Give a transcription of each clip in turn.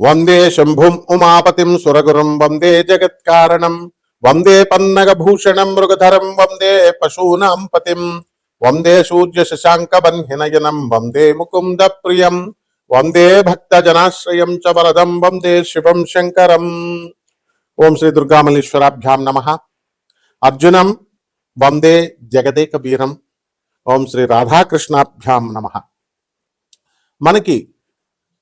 వందే శంభుం ఉమాపతిం సురగురుం వందే జగత్కారణం వందే పన్నగభూషణం మృగధరం వందే పశూనాం పతిం వందే సూర్య శశాంక బన్హినయనం వందే ముకుంద ప్రియం వందే భక్త జనాశ్రయం చ వరదం వందే శివం శంకరం ఓం శ్రీ దుర్గామల్లీశ్వరాభ్యాం నమ అర్జునం వందే జగదేక వీరం ఓం శ్రీ రాధాకృష్ణాభ్యాం నమ మనకి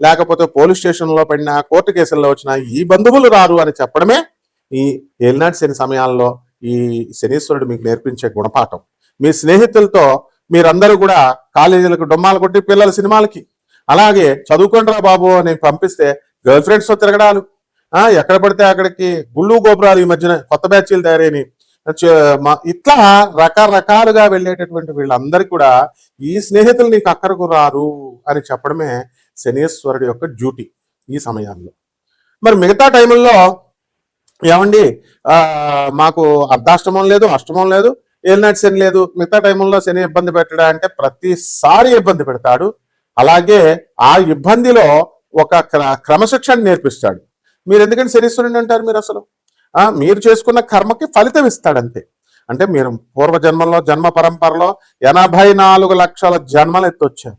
లేకపోతే పోలీస్ స్టేషన్లో పడినా కోర్టు కేసుల్లో వచ్చినా ఈ బంధువులు రారు అని చెప్పడమే ఈ ఏలినాటి శని సమయాల్లో ఈ శనీశ్వరుడు మీకు నేర్పించే గుణపాఠం. మీ స్నేహితులతో మీరందరూ కూడా కాలేజీలకు డొమ్మాలు కొట్టి పిల్లల సినిమాలకి. అలాగే చదువుకుంటారా బాబు అని పంపిస్తే గర్ల్ ఫ్రెండ్స్తో తిరగడాలు. ఎక్కడ పడితే అక్కడికి గుళ్ళు గోపురాలు ఈ మధ్యన కొత్త బ్యాచీలు తయారైనవి. ఇట్లా రకరకాలుగా వెళ్ళేటటువంటి వీళ్ళందరికీ కూడా ఈ స్నేహితులు నీకు అక్కడకు రారు అని చెప్పడమే శనేశ్వరుడు యొక్క డ్యూటీ ఈ సమయాల్లో మరి మిగతా టైంలో ఏమండి? మాకు అర్ధాష్టమం లేదు అష్టమం లేదు ఏలినాటి శని లేదు. మిగతా టైంలో శని ఇబ్బంది పెట్టడా అంటే ప్రతిసారి ఇబ్బంది పెడతాడు. అలాగే ఆ ఇబ్బందిలో ఒక క్ర- క్రమశిక్షణ నేర్పిస్తాడు. మీరు ఎందుకంటే శనీశ్వరుడు అంటారు మీరు అసలు? మీరు చేసుకున్న కర్మకి ఫలితం ఇస్తాడు అంతే అంటే మీరు పూర్వజన్మలో జన్మ పరంపరలో ఎనభై నాలుగు లక్షల జన్మలు ఎత్తొచ్చారు.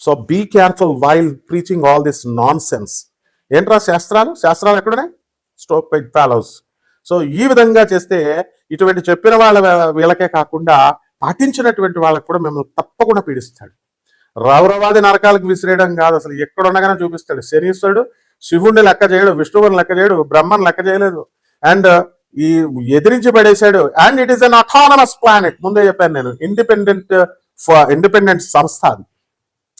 so be careful while preaching all this nonsense ఏంట్రా శాస్త్రాలు? శాస్త్రాలు ఎక్కడున్నాయి? స్టోప్ ఫాలోస్ సో ఈ విధంగా చేస్తే ఇటువంటి చెప్పిన వాళ్ళ వీళ్ళకే కాకుండా పాటించినటువంటి వాళ్ళకి కూడా మిమ్మల్ని తప్పకుండా పీడిస్తాడు. రౌరవాది నరకాలకు విసిరేయడం కాదు అసలు. ఎక్కడ ఉండగానే చూపిస్తాడు. శనీశ్వరుడు శివుణ్ణి లెక్క చేయడు విష్ణువుని లెక్క చేయడు బ్రహ్మని లెక్క చేయలేదు. అండ్ ఈ ఎదిరించి పడేశాడు. And it is an autonomous planet ముందే చెప్పాను నేను. ఇండిపెండెంట్ ఇండిపెండెంట్ uh, సంస్థ అది.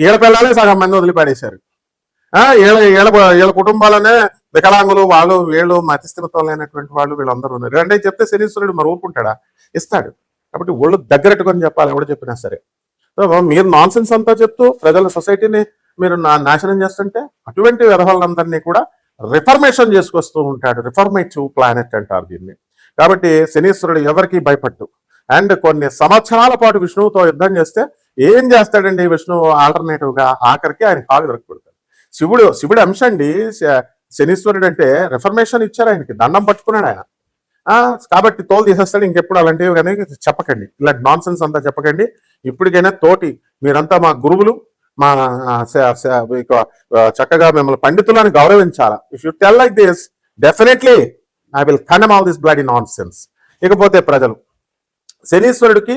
వీళ్ళ పిల్లలే సగం మంది వదిలిపడేశారు. ఆ వీళ్ళ వీళ్ళ వీళ్ళ కుటుంబాలనే వికలాంగులు వాళ్ళు వీళ్ళు మతిస్థిరత్వం లేనటువంటి వాళ్ళు వీళ్ళందరూ ఉన్నారు. అంటే చెప్తే శనీశ్వరుడు మరి ఊరుకుంటాడా? ఇస్తాడు. కాబట్టి ఒళ్ళు దగ్గరెట్టుకొని చెప్పాలి ఎవడు చెప్పినా సరే. సో మీరు నాన్ సెన్స్ అంతా చెప్తూ ప్రజల సొసైటీని మీరు నా- నాశనం చేస్తుంటే అటువంటి వ్యవహారాలందరినీ కూడా రిఫర్మేషన్ చేసుకొస్తూ ఉంటాడు. రిఫర్మేటివ్ ప్లానెట్ అంటారు దీన్ని. కాబట్టి శనీశ్వరుడు ఎవరికి భయపట్టు అండ్ కొన్ని సంవత్సరాల పాటు విష్ణువుతో యుద్ధం చేస్తే ఏం చేస్తాడండి విష్ణువు ఆల్టర్నేటివ్గా ఆఖరికి ఆయన కాలు దొరకబడతాడు శివుడు శివుడు అంశం అండి శనీశ్వరుడు అంటే రిఫర్మేషన్ ఇచ్చారు ఆయనకి దండం పట్టుకున్నాడు ఆయన. ఆ కాబట్టి తోలు తీసేస్తాడు ఇంకెప్పుడు అలాంటివి కానీ చెప్పకండి. ఇలాంటి నాన్ సెన్స్ అంతా చెప్పకండి. ఇప్పటికైనా తోటి మీరంతా మా గురువులు మా చక్కగా మిమ్మల్ని పండితులను గౌరవించాలా? If you tell like this definitely I will condemn all this bloody nonsense ఇకపోతే ప్రజలు శనీశ్వరుడికి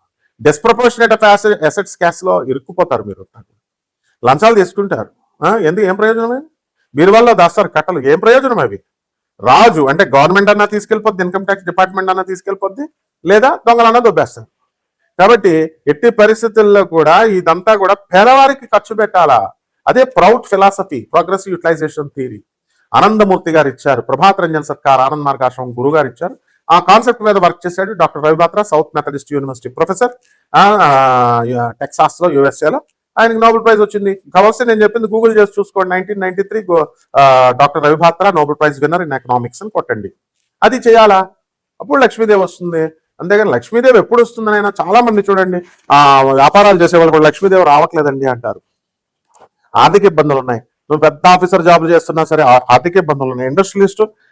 డిస్ప్రపోర్షనేట్ ఆఫ్ అసెట్స్ క్యాష్లో ఇరుక్కుపోతారు మీరు లంచాలు తీసుకుంటారు. ఎందుకు? ఏం ప్రయోజనమే మీరు వల్ల దాస్తారు కట్టలు. ఏం ప్రయోజనం అవి రాజు అంటే గవర్నమెంట్ అన్నా తీసుకెళ్ళిపోద్ది ఇన్కమ్ ట్యాక్స్ డిపార్ట్మెంట్ అన్నా తీసుకెళ్ళిపోద్ది లేదా దొంగలన్నా దొబ్బేస్తారు. కాబట్టి ఎట్టి పరిస్థితుల్లో కూడా ఇదంతా కూడా పేదవారికి ఖర్చు పెట్టాలా? అదే proud philosophy progressive utilization theory Anandamurti garu ఇచ్చారు ప్రభాత్ రంజన్ సర్కార్ ఆనంద్ మార్గాశ్రమం గురువు గారు ఇచ్చారు. ఆ కాన్సెప్ట్ మీద వర్క్ చేశాడు doctor రవిబాత్ర south Methodist University professor టెక్సాస్లో యుఎస్ఏలో. ఆయనకి నోబెల్ ప్రైజ్ వచ్చింది. కావాల్సి నేను చెప్పింది గూగుల్ చేసి చూసుకోండి. Nineteen ninety three doctor Ravi Batra Nobel prize winner in economics అని కొట్టండి. అది చేయాలా? అప్పుడు లక్ష్మీదేవి వస్తుంది. అంతేగాని లక్ష్మీదేవి ఎప్పుడు వస్తుందని అయినా చాలా మంది చూడండి ఆ వ్యాపారాలు చేసే వాళ్ళు కూడా లక్ష్మీదేవి రావట్లేదండి అంటారు. ఆర్థిక ఇబ్బందులు ఉన్నాయి. నువ్వు పెద్ద ఆఫీసర్ జాబ్ చేస్తున్నా సరే ఆర్థిక ఇబ్బందులు ఉన్నాయి. ఇండస్ట్రియలిస్ట్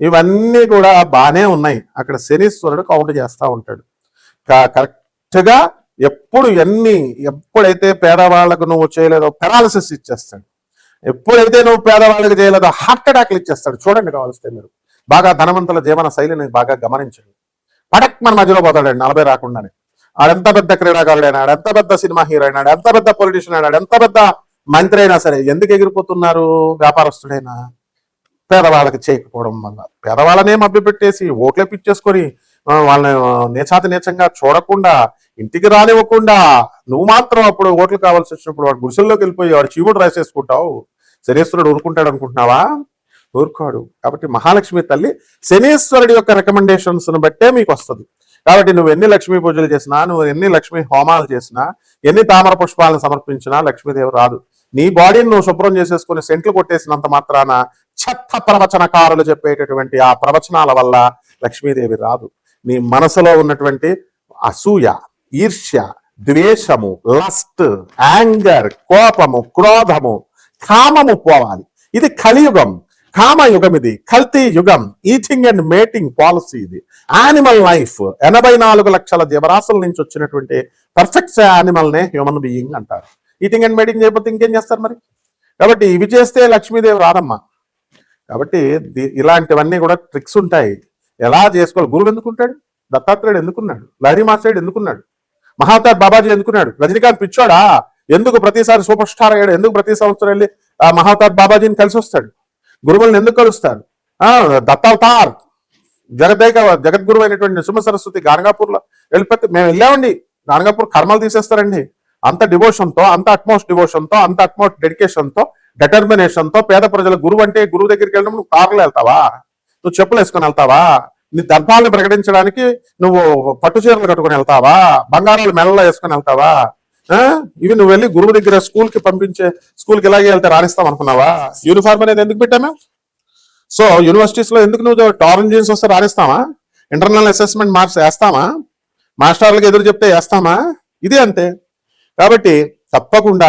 ఇవన్నీ కూడా బాగానే ఉన్నాయి. అక్కడ శనీశ్వరుడు కౌంట్ చేస్తూ ఉంటాడు. కరెక్ట్గా ఎప్పుడు ఎన్ని ఎప్పుడైతే పేదవాళ్ళకు నువ్వు చేయలేదో పెరాలసిస్ ఇచ్చేస్తాడు. ఎప్పుడైతే నువ్వు పేదవాళ్ళకి చేయలేదో హార్ట్ అటాక్లు ఇచ్చేస్తాడు. చూడండి కావాల్స్తే మీరు. బాగా ధనవంతుల జీవన శైలిని బాగా గమనించండి. పడక్ మన మధ్యలో పోతాడండి నలభై రాకుండానే. ఆడెంత పెద్ద క్రీడాకారుడు అయినాడు ఎంత పెద్ద సినిమా హీరో అయినాడు ఎంత పెద్ద పొలిటీషియన్ అయినాడు ఎంత పెద్ద మంత్రి అయినా సరే ఎందుకు ఎగిరిపోతున్నారు? వ్యాపారస్తుడైనా. పేదవాళ్ళకి చేయకపోవడం వల్ల. పేదవాళ్ళనే మభ్యపెట్టేసి ఓట్లే పిచ్చేసుకొని వాళ్ళని ఆ, నీచంగా చూడకుండా ఇంటికి రానివ్వకుండా నువ్వు మాత్రం అప్పుడు ఓట్లు కావాల్సి వచ్చినప్పుడు వాడు గుడిసెల్లోకి వెళ్ళిపోయి వాడు చీవుడు రాసేసుకుంటావు. శనీశ్వరుడు ఊరుకుంటాడు అనుకుంటున్నావా? ఊరుకోడు. కాబట్టి మహాలక్ష్మి తల్లి శనీశ్వరుడి యొక్క రికమెండేషన్స్ను బట్టే మీకు వస్తుంది. కాబట్టి నువ్వు ఎన్ని లక్ష్మీ పూజలు చేసినా నువ్వు ఎన్ని లక్ష్మీ హోమాలు చేసినా ఎన్ని తామర పుష్పాలను సమర్పించినా లక్ష్మీదేవి రాదు. నీ బాడీని నువ్వు శుభ్రం చేసేసుకుని సెంట్లు కొట్టేసినంత మాత్రాన చెత్త ప్రవచనకారులు చెప్పేటటువంటి ఆ ప్రవచనాల వల్ల లక్ష్మీదేవి రాదు. నీ మనసులో ఉన్నటువంటి అసూయ ఈర్ష్య ద్వేషము లస్ట్ యాంగర్ కోపము క్రోధము కామము పోవాలి. ఇది కలియుగం. కామయుగం ఇది. కల్తీ యుగం. ఈటింగ్ అండ్ మేటింగ్ పాలసీ ఇది. Animal life. ఎనభై నాలుగు లక్షల జీవరాశుల నుంచి వచ్చినటువంటి పర్ఫెక్ట్ యానిమల్నే హ్యూమన్ బీయింగ్ అంటారు. ఈటింగ్ అండ్ మేటింగ్ చేయకపోతే ఇంకేం చేస్తారు మరి? కాబట్టి ఇవి చేస్తే లక్ష్మీదేవి రాదమ్మా. కాబట్టి ఇలాంటివన్నీ కూడా ట్రిక్స్ ఉంటాయి. ఎలా చేసుకోవాలి? గురువు ఎందుకుంటాడు? దత్తాత్రేయుడు ఎందుకున్నాడు? లహరి మాస్టర్డు ఎందుకున్నాడు? మహావతార్ బాబాజీ ఎందుకున్నాడు? రజనీకాంత్ పిచ్చోడా? ఎందుకు ప్రతిసారి సూపర్ స్టార్ అయ్యాడు? ఎందుకు ప్రతి సంవత్సరం వెళ్ళి ఆ మహావతార్ బాబాజీని కలిసి వస్తాడు? గురువులను ఎందుకు కలుస్తాడు ఆ దత్తావతార్. జగదేక జగద్గురు అయినటువంటి నృసింహ సరస్వతి గానగాపూర్లో వెళ్ళిపోతే మేము వెళ్ళామండి. గానగాపూర్ కర్మలు తీసేస్తారండి. అంత డివోషన్తో అంత అట్మోస్ట్ డివోషన్తో అంత అట్మోస్ట్ డెడికేషన్తో డెటర్మినేషన్తో పేద ప్రజల గురువు అంటే గురువు దగ్గరికి వెళ్ళడం నువ్వు కార్లు వెళ్తావా? నువ్వు చెప్పులు వేసుకొని వెళ్తావా? నీ దర్భాలను ప్రకటించడానికి నువ్వు పట్టు చీరలు కట్టుకొని వెళ్తావా? బంగారాలు మెడలో వేసుకొని వెళ్తావా? ఆ? ఇవి నువ్వు వెళ్ళి గురువు దగ్గర స్కూల్కి పంపించే స్కూల్కి ఇలాగే వెళ్తే రాణిస్తాం అనుకున్నావా? యూనిఫామ్ అనేది ఎందుకు పెట్టాము సో యూనివర్సిటీస్లో ఎందుకు నువ్వు టారన్ జీన్స్ వస్తే రాణిస్తావా? ఇంటర్నల్ అసెస్మెంట్ మార్క్స్ వేస్తామా మాస్టర్లకు ఎదురు చెప్తే వేస్తామా? ఇది అంతే. కాబట్టి తప్పకుండా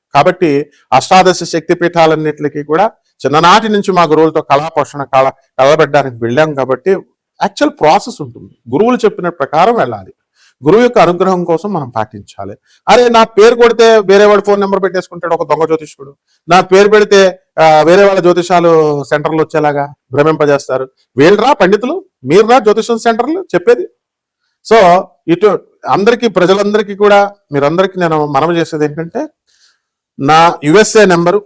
కాబట్టి అష్టాదశ శక్తి పీఠాలన్నింటికి కూడా చిన్ననాటి నుంచి మా గురువులతో కళా పోషణ కళ కలబెట్టడానికి వెళ్ళాం కాబట్టి యాక్చువల్ ప్రాసెస్ ఉంటుంది. గురువులు చెప్పిన ప్రకారం వెళ్ళాలి. గురువు యొక్క అనుగ్రహం కోసం మనం పాటించాలి. అరే నా పేరు కొడితే వేరే వాడు ఫోన్ నెంబర్ పెట్టేసుకుంటాడు ఒక దొంగ జ్యోతిష్కుడు. నా పేరు పెడితే వేరే వాళ్ళ జ్యోతిషాలు సెంటర్లు వచ్చేలాగా భ్రమింపజేస్తారు. వీళ్ళరా పండితులు మీరురా జ్యోతిషం సెంటర్లు చెప్పేది. సో ఇటు అందరికీ ప్రజలందరికీ కూడా మీరందరికీ నేను మనవి చేసేది ఏంటంటే నా యుఎస్ఏ నెంబరు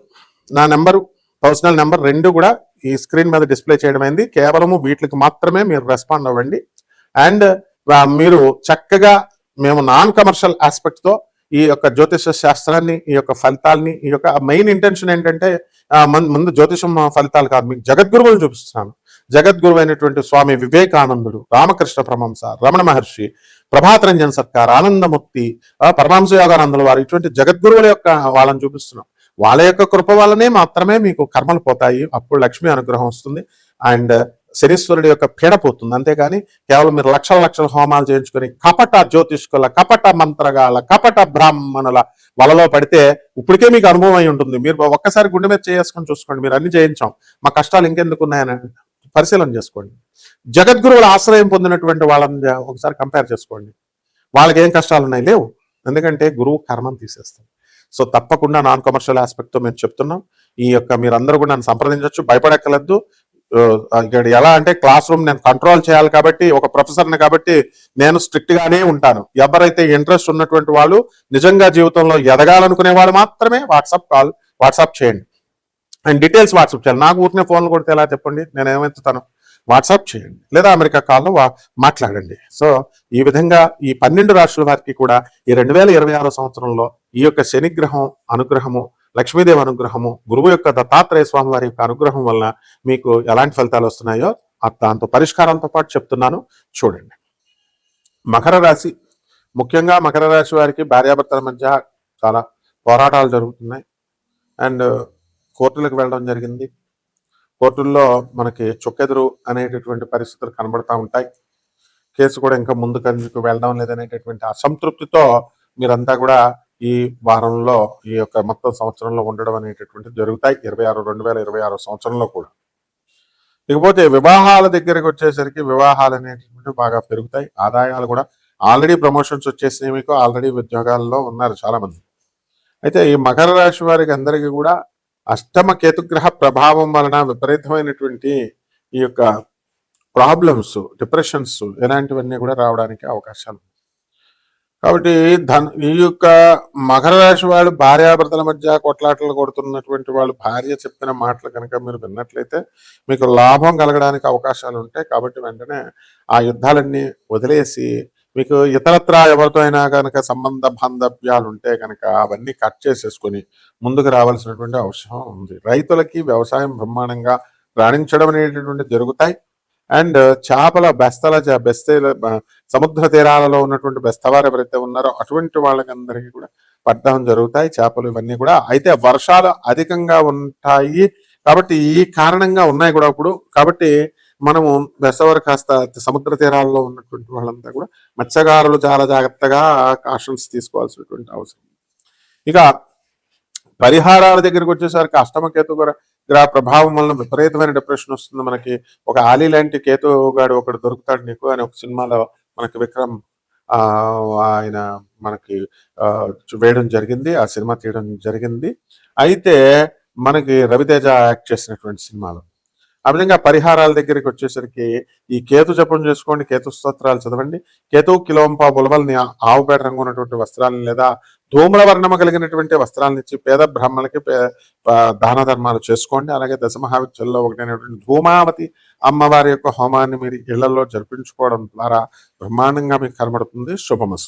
నా నెంబరు పర్సనల్ నెంబర్ రెండు కూడా ఈ స్క్రీన్ మీద డిస్ప్లే చేయడం అయింది. కేవలము వీటికి మాత్రమే మీరు రెస్పాండ్ అవ్వండి. అండ్ మీరు చక్కగా మేము నాన్ కమర్షియల్ ఆస్పెక్ట్తో ఈ యొక్క జ్యోతిష శాస్త్రాన్ని ఈ యొక్క ఫలితాల్ని ఈ యొక్క మెయిన్ ఇంటెన్షన్ ఏంటంటే ముందు జ్యోతిషం ఫలితాలు కాదు. మీకు జగద్గురువులు చూపిస్తున్నాను. జగద్గురువు అయినటువంటి స్వామి వివేకానందుడు రామకృష్ణ ప్రమంస రమణ మహర్షి ప్రభాతరంజన్ సత్కార్ ఆనందముక్తి పరమాంశ యోగానందుల వారు ఇటువంటి జగద్గురువుల యొక్క వాళ్ళని చూపిస్తున్నాం. వాళ్ళ యొక్క కృప వల్లనే మాత్రమే మీకు కర్మలు పోతాయి. అప్పుడు లక్ష్మీ అనుగ్రహం వస్తుంది. అండ్ శనీశ్వరుడి యొక్క పీడ పోతుంది. అంతేగాని కేవలం మీరు లక్షల లక్షల హోమాలు చేయించుకొని కపట జ్యోతిష్కుల కపట మంత్రగాల కపట బ్రాహ్మణుల వలలో పడితే ఇప్పటికే మీకు అనుభవం అయి ఉంటుంది. మీరు ఒక్కసారి గుండె మీద చేసుకొని చూసుకోండి. మీరు అన్ని చేయించాం. మా కష్టాలు ఇంకెందుకు ఉన్నాయని పరిశీలన చేసుకోండి. జగద్గురువుల ఆశ్రయం పొందినటువంటి వాళ్ళని ఒకసారి కంపేర్ చేసుకోండి. వాళ్ళకి ఏం కష్టాలు ఉన్నాయి లేవు. ఎందుకంటే గురువు కర్మం తీసేస్తాం సో తప్పకుండా నాన్ కమర్షియల్ ఆస్పెక్ట్తో మేము చెప్తున్నాం. ఈ యొక్క మీరందరూ కూడా నన్ను సంప్రదించవచ్చు భయపడక్కలద్దు ఇక్కడ ఎలా అంటే క్లాస్ రూమ్ నేను కంట్రోల్ చేయాలి కాబట్టి ఒక ప్రొఫెసర్ని కాబట్టి నేను స్ట్రిక్ట్ గానే ఉంటాను. ఎవరైతే ఇంట్రెస్ట్ ఉన్నటువంటి వాళ్ళు నిజంగా జీవితంలో ఎదగాలనుకునే వాళ్ళు మాత్రమే వాట్సాప్ కాల్ వాట్సాప్ చేయండి. అండ్ డీటెయిల్స్ వాట్సాప్ చేయాలి. నాకు ఊరినే ఫోన్లు కొడితే ఎలా చెప్పండి? నేను ఏమెత్తుతాను వాట్సాప్ చేయండి. లేదా అమెరికా కాల్లో మాట్లాడండి. సో ఈ విధంగా ఈ పన్నెండు రాష్ట్రాల వారికి కూడా ఈ రెండు వేల ఇరవై ఆరో సంవత్సరంలో ఈ యొక్క శనిగ్రహం అనుగ్రహము లక్ష్మీదేవి అనుగ్రహము గురువు యొక్క దత్తాత్రేయ స్వామి వారి యొక్క అనుగ్రహం వలన మీకు ఎలాంటి ఫలితాలు వస్తున్నాయో దాంతో పరిష్కారంతో పాటు చెప్తున్నాను. చూడండి. మకర రాశి. ముఖ్యంగా మకర రాశి వారికి భార్యాభర్తల మధ్య చాలా పోరాటాలు జరుగుతున్నాయి. అండ్ కోర్టులకు వెళ్ళడం జరిగింది. కోర్టుల్లో మనకి చొక్కెదురు అనేటటువంటి పరిస్థితులు కనబడతా ఉంటాయి. కేసు కూడా ఇంకా ముందు కందుకు వెళ్ళడం లేదనేటటువంటి అసంతృప్తితో మీరంతా కూడా ఈ వారంలో ఈ యొక్క మొత్తం సంవత్సరంలో ఉండడం అనేటటువంటి జరుగుతాయి. ఇరవై ఆరు రెండు వేల ఇరవై ఆరు సంవత్సరంలో కూడా. ఇకపోతే వివాహాల దగ్గరికి వచ్చేసరికి వివాహాలు అనేటటువంటి బాగా పెరుగుతాయి. ఆదాయాలు కూడా ఆల్రెడీ ప్రమోషన్స్ వచ్చేసినాయి మీకు. ఆల్రెడీ ఉద్యోగాల్లో ఉన్నారు చాలామంది. అయితే ఈ మకర రాశి వారికి అందరికీ కూడా అష్టమ కేతుగ్రహ ప్రభావం వలన విపరీతమైనటువంటి ఈ యొక్క ప్రాబ్లమ్స్ డిప్రెషన్స్ ఇలాంటివన్నీ కూడా రావడానికి అవకాశాలు కాబట్టి ధన్ ఈ యొక్క మకర రాశి వాళ్ళు భార్యాభర్తల మధ్య కొట్లాటలు కొడుతున్నటువంటి వాళ్ళు భార్య చెప్పిన మాటలు కనుక మీరు విన్నట్లయితే మీకు లాభం కలగడానికి అవకాశాలు ఉంటాయి. కాబట్టి వెంటనే ఆ యుద్ధాలన్నీ వదిలేసి మీకు ఇతరత్రా ఎవరితో అయినా కనుక సంబంధ బాంధవ్యాలు ఉంటే కనుక అవన్నీ కట్ చేసేసుకొని ముందుకు రావాల్సినటువంటి అవసరం ఉంది. రైతులకి వ్యవసాయం బ్రహ్మాండంగా రాణించడం అనేటటువంటి జరుగుతాయి. అండ్ చేపల బెస్తల బెస్తల సముద్ర తీరాలలో ఉన్నటువంటి బెస్తవారు ఎవరైతే ఉన్నారో అటువంటి వాళ్ళకందరికీ కూడా పట్టడం జరుగుతాయి. చేపలు ఇవన్నీ కూడా. అయితే వర్షాలు అధికంగా ఉంటాయి కాబట్టి ఈ కారణంగా ఉన్నాయి కూడా ఇప్పుడు. కాబట్టి మనము బెసవర్ కాస్త సముద్ర తీరాల్లో ఉన్నటువంటి వాళ్ళంతా కూడా మత్స్యకారులు చాలా జాగ్రత్తగా కాషన్స్ తీసుకోవాల్సినటువంటి అవసరం. ఇక పరిహారాల దగ్గరికి వచ్చేసరికి అష్టమ కేతు గ్రహ ప్రభావం వలన విపరీతమైన డిప్రెషన్ వస్తుంది. మనకి ఒక ఆలీ లాంటి కేతు గాడు ఒకడు దొరుకుతాడు నీకు అని ఒక సినిమాలో మనకి విక్రమ్ ఆయన మనకి వేయడం జరిగింది. ఆ సినిమా తీయడం జరిగింది. అయితే మనకి రవితేజ యాక్ట్ చేసినటువంటి సినిమాలో. ఆ విధంగా పరిహారాల దగ్గరికి వచ్చేసరికి ఈ కేతు జపం చేసుకోండి కేతు స్తోత్రాలు చదవండి. కేతు కిలోంపా బులవల్ని ఆవుపేట రంగు ఉన్నటువంటి వస్త్రాలను లేదా ధూమ్ర వర్ణమ కలిగినటువంటి వస్త్రాలను ఇచ్చి పేద బ్రాహ్మణులకి పే- దాన ధర్మాలు చేసుకోండి. అలాగే దశమహావిద్యల్లో ఒకటైనటువంటి ధూమావతి అమ్మవారి యొక్క హోమాన్ని మీరు ఇళ్ళలో జరిపించుకోవడం ద్వారా బ్రహ్మాండంగా మీకు కనబడుతుంది. శుభమస్తు.